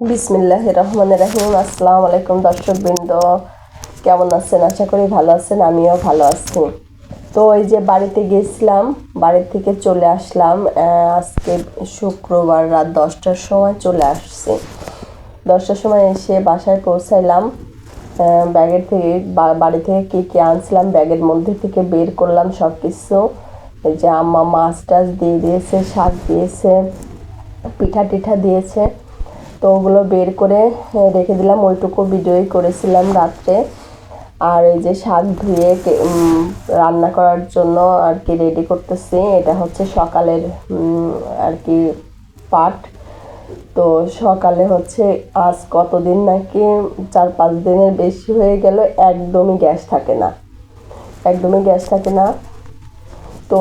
বিসমিল্লাহ রহমান রাহিম। আসসালামু আলাইকুম দর্শকবৃন্দ। কেমন আছেন? আশা করি ভালো আছেন, আমিও ভালো আছি। তো এই যে বাড়িতে গেছিলাম, বাড়ি থেকে চলে আসলাম। আজকে শুক্রবার রাত দশটার সময় চলে আসছি। দশটার সময় এসে বাসায় পৌঁছাইলাম। ব্যাগের থেকে বাড়ি থেকে কী কী আনছিলাম, ব্যাগের মধ্যে থেকে বের করলাম সব কিছু এই যে আম্মা মাছ টাছ দিয়ে দিয়েছে, শাক দিয়েছে পিঠা টিঠা দিয়েছে। তো ওগুলো বের করে রেখে দিলাম। ওইটুকু ভিডিওই করেছিলাম রাত্রে। আর এই যে শাক ধুয়ে রান্না করার জন্য আর কি রেডি করতেছি, এটা হচ্ছে সকালের আর কি পাট তো সকালে হচ্ছে আজ কতদিন নাকি চার পাঁচ দিনের বেশি হয়ে গেল, একদমই গ্যাস থাকে না। একদমই গ্যাস থাকে না। তো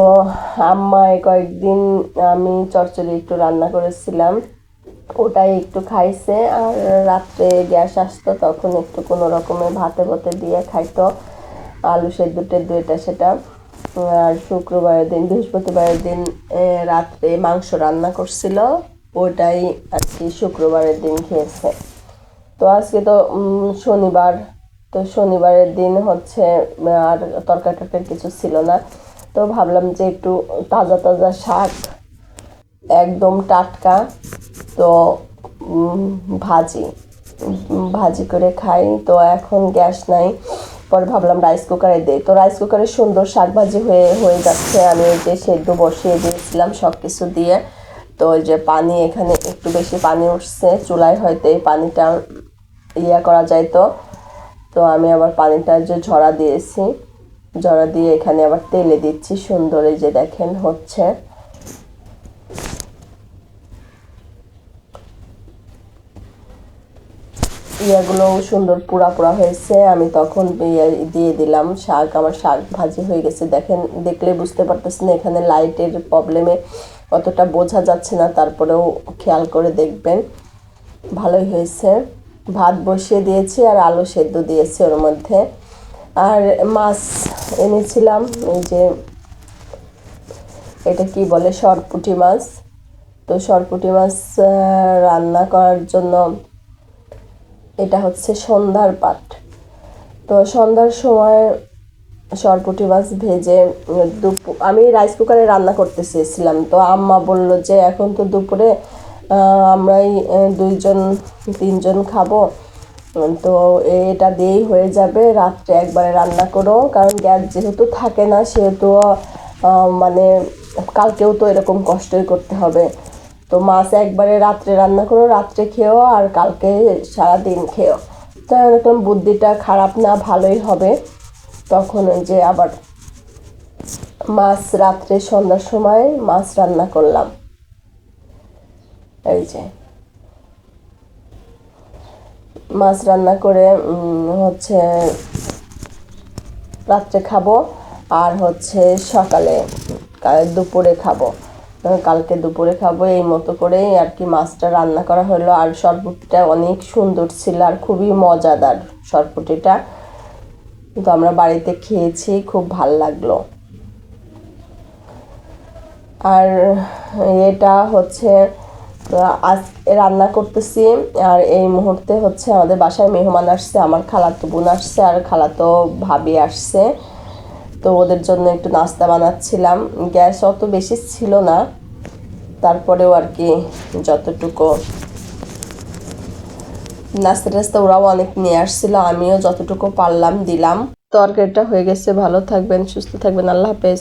আম্মায় কয়েকদিন আমি চচ্চড়ি একটু রান্না করেছিলাম। ওটাই একটু খাইছে আর রাত্রে গ্যাস আসতো তখন একটু কোনো রকমের ভাতে ভাতে দিয়ে খাইতো। আলু সেদ্ধ টেদ্ধ এটা সেটা। আর শুক্রবারের দিন, বৃহস্পতিবারের দিন রাত্রে মাংস রান্না করছিল। ওটাই আর কি শুক্রবারের দিন খেয়েছে। তো আজকে তো শনিবার। তো শনিবারের দিন হচ্ছে, আর তরকারি টরকারি কিছু ছিল না। তো ভাবলাম যে একটু তাজা তাজা শাক, একদম টাটকা। তো ভাজি ভাজি করে খাই। তো এখন গ্যাস নাই, পরে ভাবলাম রাইস কুকারে দিই। তো রাইস কুকারে সুন্দর শাক ভাজি হয়ে হয়ে যাচ্ছে। আমি এই যে সেদ্ধ বসিয়ে দিয়েছিলাম সব কিছু দিয়ে। তো ওই যে পানি এখানে একটু বেশি পানি উঠছে, চুলায় হয়তো এই পানিটা ইয়া করা যায় তো। তো আমি আবার পানিটা যে ঝরা দিয়েছি, ঝরা দিয়ে এখানে আবার তেলে দিচ্ছি। সুন্দর যে দেখেন হচ্ছে। ইয়াগুলো সুন্দর পুরা পুরা হয়েছে। আমি তখন ইয়ে দিয়ে দিলাম শাক, আমার শাক ভাজি হয়ে গেছে। দেখেন, দেখলে বুঝতে পারতেছি না এখানে লাইটের প্রবলেমে অতটা বোঝা যাচ্ছে না, তারপরেও খেয়াল করে দেখবেন। ভালোই হয়েছে। ভাত বসিয়ে দিয়েছি আর আলু সেদ্ধ দিয়েছি ওর মধ্যে। আর মাছ এনেছিলাম, এই যে এটা কি বলে, সরপুটি মাছ। তো সরপুটি মাছ রান্না করার জন্য এটা হচ্ছে সন্ধ্যার পাট তো সন্ধ্যার সময় সরপুটি মাছ ভেজে দুপুর আমি রাইস কুকারে রান্না করতে চেয়েছিলাম তো আম্মা বলল যে, এখন তো দুপুরে আমরাই দুইজন, তিনজন খাব। তো এটা দিয়েই হয়ে যাবে। রাত্রে একবারে রান্না করো। কারণ গ্যাস যেহেতু থাকে না, সেহেতু মানে কালকেও তো এরকম কষ্টই করতে হবে। তো মাছ একবারে রাত্রে রান্না করো, রাত্রে খেও আর কালকে সারা দিন খেও। তো এরকম বুদ্ধিটা খারাপ না, ভালোই হবে। তখন ওই যে আবার মাছ রাত্রে সন্ধ্যার সময় মাছ রান্না করলাম। এই যে। মাছ রান্না করে হচ্ছে রাত্রে খাব আর হচ্ছে সকালে দুপুরে খাব। কালকে দুপুরে খাব এই মতো করেই আর কি মাছটা রান্না করা হলো। আর সরপুটিটা অনেক সুন্দর ছিল আর খুবই মজাদার সরপুটিটা তো আমরা বাড়িতে খেয়েছি, খুব ভালো লাগল। আর এটা হচ্ছে আজ রান্না করতেছি। আর এই মুহূর্তে হচ্ছে আমাদের বাসায় মেহমান আসছে, আমার খালাতো বোন আসছে আর খালাতো ভাবি আসছে। তো ওদের জন্য একটু নাস্তা বানাচ্ছিলাম। গ্যাস অত বেশি ছিল না। তারপরেও আর কি যতটুকু নাস্তা টাস্তা ওরাও অনেক নিয়ে আসছিল, আমিও যতটুকু পারলাম দিলাম। তরকারিটা হয়ে গেছে, ভালো থাকবেন, সুস্থ থাকবেন, আল্লাহ হাফেজ।